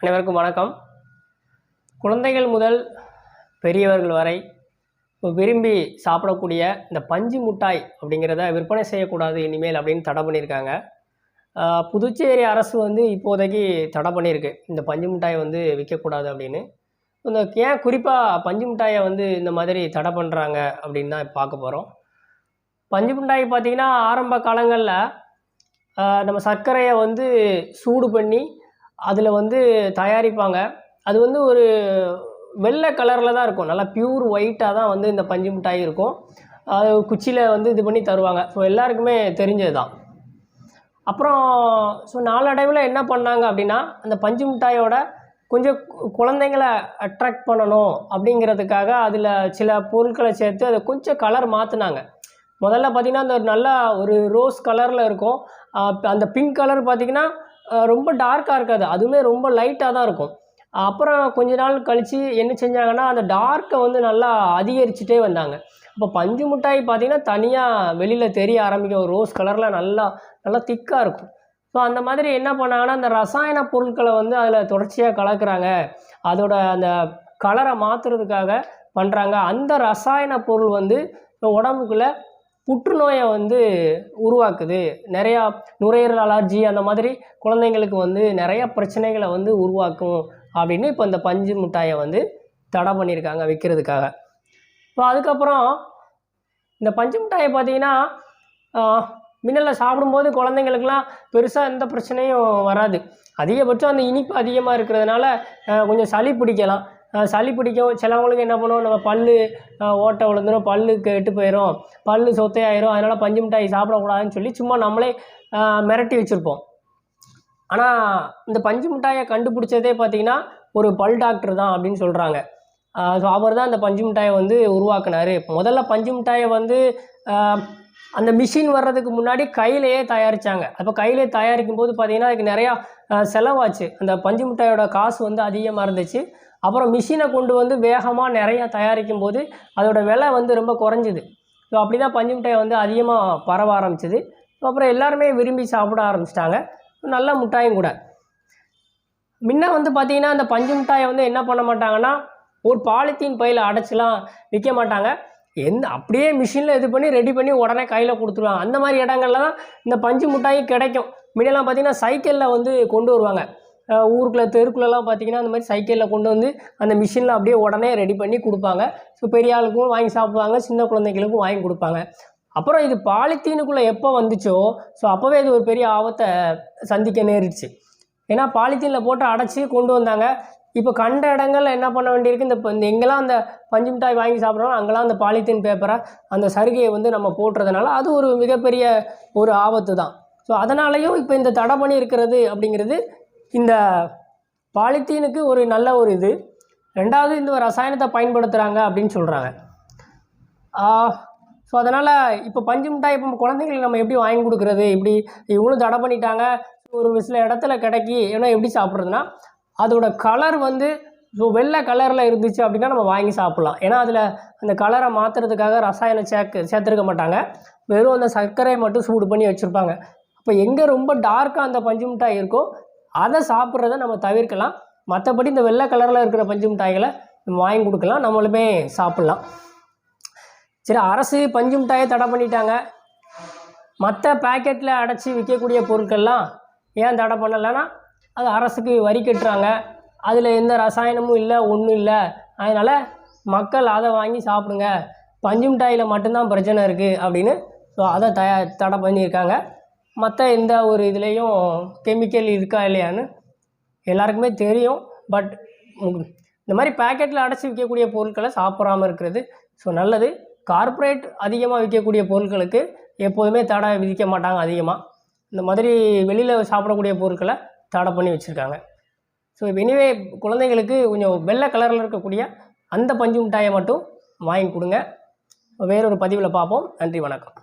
அனைவருக்கும் வணக்கம். குழந்தைகள் முதல் பெரியவர்கள் வரை விரும்பி சாப்பிடக்கூடிய இந்த பஞ்சு மிட்டாய் அப்படிங்கிறத விற்பனை செய்யக்கூடாது இனிமேல் அப்படின்னு தடை பண்ணியிருக்காங்க. புதுச்சேரி அரசு வந்து இப்போதைக்கு தடை பண்ணியிருக்கு. இந்த பஞ்சு மிட்டாய் வந்து விற்கக்கூடாது அப்படின்னு. இந்த ஏன் குறிப்பாக பஞ்சு மிட்டாயை வந்து இந்த மாதிரி தடை பண்ணுறாங்க அப்படின்னு தான் பார்க்க போகிறோம் பஞ்சு மிட்டாய் பார்த்திங்கன்னா ஆரம்ப காலங்களில் நம்ம சர்க்கரையை வந்து சூடு பண்ணி அதில் வந்து தயாரிப்பாங்க. அது வந்து ஒரு வெள்ளை கலரில் தான் இருக்கும். நல்லா பியூர் ஒயிட்டாக தான் வந்து இந்த பஞ்சு மிட்டாய் இருக்கும். அது குச்சியில் வந்து இது பண்ணி தருவாங்க. ஸோ எல்லாருக்குமே தெரிஞ்சது தான் அப்புறம் ஸோ நாளடைவில் என்ன பண்ணாங்க அப்படின்னா அந்த பஞ்சு மிட்டாயோட கொஞ்சம் குழந்தைங்களை அட்ராக்ட் பண்ணணும் அப்படிங்கிறதுக்காக அதில் சில பொருட்களை சேர்த்து அதை கொஞ்சம் கலர் மாற்றினாங்க முதல்ல பார்த்திங்கன்னா அந்த நல்லா ஒரு ரோஸ் கலரில் இருக்கும். அந்த பிங்க் கலர் பார்த்திங்கன்னா ரொம்ப டார்க்காக இருக்காது. அதுவுமே ரொம்ப லைட்டாக தான் இருக்கும். அப்புறம் கொஞ்ச நாள் கழித்து என்ன செஞ்சாங்கன்னா அந்த டார்க்கை வந்து நல்லா அதிகரிச்சுட்டே வந்தாங்க. இப்போ பஞ்சு மிட்டாய் பார்த்திங்கன்னா தனியாக வெளியில் தெரிய ஆரம்பிக்கும். ரோஸ் கலரில் நல்லா நல்லா திக்காக இருக்கும். ஸோ அந்த மாதிரி என்ன பண்ணாங்கன்னா அந்த ரசாயன பொருட்களை வந்து அதில் தொடர்ச்சியாக கலக்கிறாங்க. அதோட அந்த கலரை மாற்றுறதுக்காக பண்ணுறாங்க அந்த ரசாயன பொருள் வந்து உடம்புக்குள்ளே புற்றுநோயை வந்து உருவாக்குது. நிறையா நுரையீரல் அலர்ஜி அந்த மாதிரி குழந்தைங்களுக்கு வந்து நிறையா பிரச்சனைகளை வந்து உருவாக்கும் அப்படின்னு இப்போ இந்த பஞ்சு மிட்டாயை வந்து தடை பண்ணியிருக்காங்க விற்கிறதுக்காக இப்போ அதுக்கப்புறம் இந்த பஞ்சு மிட்டாயை பார்த்தீங்கன்னா மின்னலில் சாப்பிடும்போது குழந்தைங்களுக்குலாம் பெருசாக எந்த பிரச்சனையும் வராது. அதிகபட்சம் அந்த இனிப்பு அதிகமாக இருக்கிறதுனால கொஞ்சம் சளி பிடிக்கலாம். சளி பிடிக்கும் சிலவங்களுக்கு என்ன பண்ணுவோம்? நம்ம பல்லு ஓட்டை விழுந்துரும் பல்லு கெட்டு போயிடும் பல்லு ஆயிரும் அதனால் பஞ்சு மிட்டாய் சாப்பிடக்கூடாதுன்னு சொல்லி சும்மா நம்மளே மிரட்டி வச்சுருப்போம். ஆனால் இந்த பஞ்சு மிட்டாயை கண்டுபிடிச்சதே பார்த்தீங்கன்னா ஒரு பல் டாக்டர் தான் அப்படின்னு சொல்கிறாங்க ஸோ அவர் தான் அந்த பஞ்சு மிட்டாயை வந்து உருவாக்குனார். முதல்ல பஞ்சு மிட்டாயை வந்து அந்த மிஷின் வர்றதுக்கு முன்னாடி கையிலேயே தயாரித்தாங்க அப்போ கையிலே தயாரிக்கும் போது பார்த்திங்கன்னா அதுக்கு நிறையா செலவாச்சு. அந்த பஞ்சு மிட்டாயோட காசு வந்து அதிகமாக இருந்துச்சு. அப்புறம் மிஷினை கொண்டு வந்து வேகமாக நிறையா தயாரிக்கும் போது அதோட விலை வந்து ரொம்ப குறைஞ்சிது. ஸோ அப்படி தான் பஞ்சு மிட்டாய் வந்து அதிகமாக பரவ ஆரம்பிச்சது. அப்புறம் எல்லாருமே விரும்பி சாப்பிட ஆரம்பிச்சிட்டாங்க. நல்ல மிட்டாயும் கூட. முன்ன வந்து பார்த்திங்கன்னா அந்த பஞ்சு மிட்டாயை வந்து என்ன பண்ண மாட்டாங்கன்னா ஒரு பாலித்தீன் பையில் அடைச்சிலாம் விற்க மாட்டாங்க. எந்த அப்படியே மிஷினில் இது பண்ணி ரெடி பண்ணி உடனே கையில் கொடுத்துருவாங்க. அந்த மாதிரி இடங்கள்ல தான் இந்த பஞ்சு மிட்டாயும் கிடைக்கும். முன்னெல்லாம் பார்த்தீங்கன்னா சைக்கிளில் வந்து கொண்டு வருவாங்க. ஊருக்குள்ளே தெருக்குள்ளெல்லாம் பார்த்தீங்கன்னா அந்த மாதிரி சைக்கிளில் கொண்டு வந்து அந்த மிஷினில் அப்படியே உடனே ரெடி பண்ணி கொடுப்பாங்க. ஸோ பெரிய ஆளுக்கும் வாங்கி சாப்பிடுவாங்க சின்ன குழந்தைகளுக்கும் வாங்கி கொடுப்பாங்க. அப்புறம் இது பாலித்தீனுக்குள்ளே எப்போ வந்துச்சோ ஸோ அப்போவே இது ஒரு பெரிய ஆபத்தை சந்திக்க நேரிடுச்சு. ஏன்னா பாலித்தீனில் போட்டு அடைச்சி கொண்டு வந்தாங்க. இப்போ கண்ட இடங்கள்ல என்ன பண்ண வேண்டியிருக்கு? இந்த இந்த எங்கெல்லாம் அந்த பஞ்சு மிட்டாய் வாங்கி சாப்பிட்றோம் அங்கெல்லாம் அந்த பாலித்தீன் பேப்பரை அந்த சருகையை வந்து நம்ம போட்டுறதுனால அது ஒரு மிகப்பெரிய ஒரு ஆபத்து தான் ஸோ அதனாலையும் இப்போ இந்த தடை பண்ணி இருக்கிறது அப்படிங்கிறது இந்த பாலித்தீனுக்கு ஒரு நல்ல ஒரு இது. ரெண்டாவது இந்த ரசாயனத்தை பயன்படுத்துகிறாங்க அப்படின்னு சொல்கிறாங்க ஸோ அதனால் இப்போ பஞ்சு மிட்டாய் இப்போ குழந்தைங்களுக்கு நம்ம எப்படி வாங்கி கொடுக்குறது? இப்படி இவங்களும் தடை பண்ணிட்டாங்க. ஒரு சில இடத்துல கிடைக்கி ஏன்னா எப்படி சாப்பிட்றதுன்னா அதோட கலர் வந்து ஸோ வெள்ளை கலரில் இருந்துச்சு அப்படின்னா நம்ம வாங்கி சாப்பிட்லாம். ஏன்னா அதில் அந்த கலரை மாற்றுறதுக்காக ரசாயனம் சேர்க்க சேர்த்துருக்க மாட்டாங்க. வெறும் அந்த சர்க்கரையை மட்டும் சூடு பண்ணி வச்சுருப்பாங்க. அப்போ எங்கே ரொம்ப டார்க்காக அந்த பஞ்சு மிட்டாய் இருக்கோ அதை சாப்பிட்றத நம்ம தவிர்க்கலாம். மற்றபடி இந்த வெள்ளை கலரில் இருக்கிற பஞ்சு மிட்டாய்களை நம்ம வாங்கி கொடுக்கலாம். நம்மளுமே சாப்பிட்லாம். சரி அரசு பஞ்சு மிட்டாயை தடை பண்ணிட்டாங்க. மற்ற பேக்கெட்டில் அடைச்சி விற்கக்கூடிய பொருட்கள்லாம் ஏன் தடை பண்ணலைன்னா அது அரசுக்கு வரி கட்டுறாங்க. அதில் எந்த ரசாயனமும் இல்லை ஒன்றும் இல்லை. அதனால் மக்கள் அதை வாங்கி சாப்பிடுங்க. பஞ்சு மிட்டாயில் மட்டும்தான் பிரச்சனை இருக்குது அப்படின்னு ஸோ அதை த தடை பண்ணியிருக்காங்க. மற்ற எந்த ஒரு இதுலேயும் கெமிக்கல் இருக்கா இல்லையான்னு எல்லாருக்குமே தெரியும். பட் இந்த மாதிரி பேக்கெட்டில் அடைச்சி விற்கக்கூடிய பொருட்களை சாப்பிட்றாமல் இருக்கிறது ஸோ நல்லது. கார்ப்பரேட் அதிகமாக விற்கக்கூடிய பொருட்களுக்கு எப்போதுமே தடை விதிக்க மாட்டாங்க அதிகமாக இந்த மாதிரி வெளியில் சாப்பிடக்கூடிய பொருட்களை தடை பண்ணி வச்சுருக்காங்க. ஸோ எனிவே குழந்தைங்களுக்கு கொஞ்சம் வெள்ளை கலரில் இருக்கக்கூடிய அந்த பஞ்சு மிட்டாயை மட்டும் வாங்கி கொடுங்க. வேறொரு பதிவில் பார்ப்போம். நன்றி வணக்கம்.